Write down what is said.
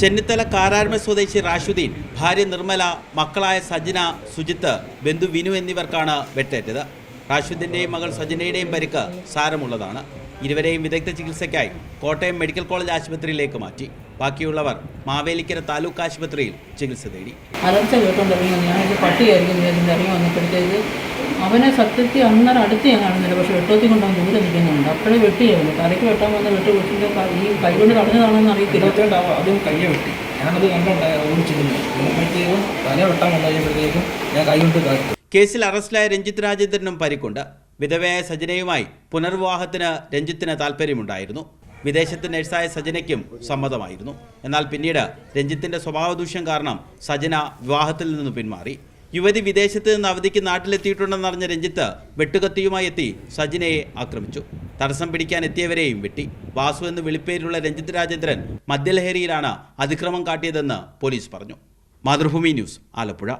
ചെന്നിത്തല കാരാഴ്മ സ്വദേശി റാഷുദ്ദീൻ ഭാര്യ നിർമ്മല മക്കളായ സജിന സുജിത്ത് ബന്ധു വിനു എന്നിവർക്കാണ് വെട്ടേറ്റത്. റാഷുദ്ദീന്റെയും മകൾ സജിനയുടെയും പരിക്ക് സാരമുള്ളതാണ്. ഇരുവരെയും വിദഗ്ധ ചികിത്സയ്ക്കായി കോട്ടയം മെഡിക്കൽ കോളേജ് ആശുപത്രിയിലേക്ക് മാറ്റി. ബാക്കിയുള്ളവർ മാവേലിക്കര താലൂക്ക് ആശുപത്രിയിൽ ചികിത്സ തേടി. അലർച്ച കേട്ടോണ്ട് ഇറങ്ങി വന്നു. ഞാനൊരു പട്ടിയായിരിക്കും അവനെ സത്യത്തിൽ അന്നേരം അടുത്ത് ഞാൻ കാണുന്നില്ല. പക്ഷെ വെട്ടോത്തി കൊണ്ടവൻ അപ്പോഴേ തലയ്ക്ക് വെട്ടാൻ വന്ന വെട്ട് വെട്ടിന്റെ ഈ കൈ കൊണ്ട് കളഞ്ഞതാണെന്ന് അറിയത്തില്ല. ഇരുപത്തിരണ്ടാവും ആദ്യം കയ്യെ വെട്ടി. ഞാനത് കണ്ടുണ്ടായി ഓടിച്ചിരുന്നു അപ്പോഴത്തേക്കും തല വെട്ടാൻ വന്നു കഴിഞ്ഞപ്പോഴത്തേക്കും ഞാൻ കൈ കൊണ്ട് കാട്ടി കേസിൽ അറസ്റ്റിലായ രഞ്ജിത്ത് രാജേന്ദ്രനും പരിക്കുണ്ട്. വിധവയായ സജനയുമായി പുനർവിവാഹത്തിന് രഞ്ജിത്തിന് താല്പര്യമുണ്ടായിരുന്നു വിദേശത്ത് നഴ്സായ സജനയ്ക്കും സമ്മതമായിരുന്നു. എന്നാൽ പിന്നീട് രഞ്ജിത്തിന്റെ സ്വഭാവദൂഷ്യം കാരണം സജന വിവാഹത്തിൽ നിന്ന് പിന്മാറി. യുവതി വിദേശത്ത് നിന്ന് അവധിക്ക് നാട്ടിലെത്തിയിട്ടുണ്ടെന്നറിഞ്ഞ രഞ്ജിത്ത് വെട്ടുകത്തിയുമായി എത്തി സജിനയെ ആക്രമിച്ചു. തടസ്സം പിടിക്കാൻ എത്തിയവരെയും വെട്ടി. വാസു എന്ന് വിളിപ്പേരുള്ള രഞ്ജിത്ത് രാജേന്ദ്രൻ മദ്യലഹരിയിലാണ് അതിക്രമം കാട്ടിയതെന്ന് പോലീസ് പറഞ്ഞു. മാതൃഭൂമി ന്യൂസ് ആലപ്പുഴ.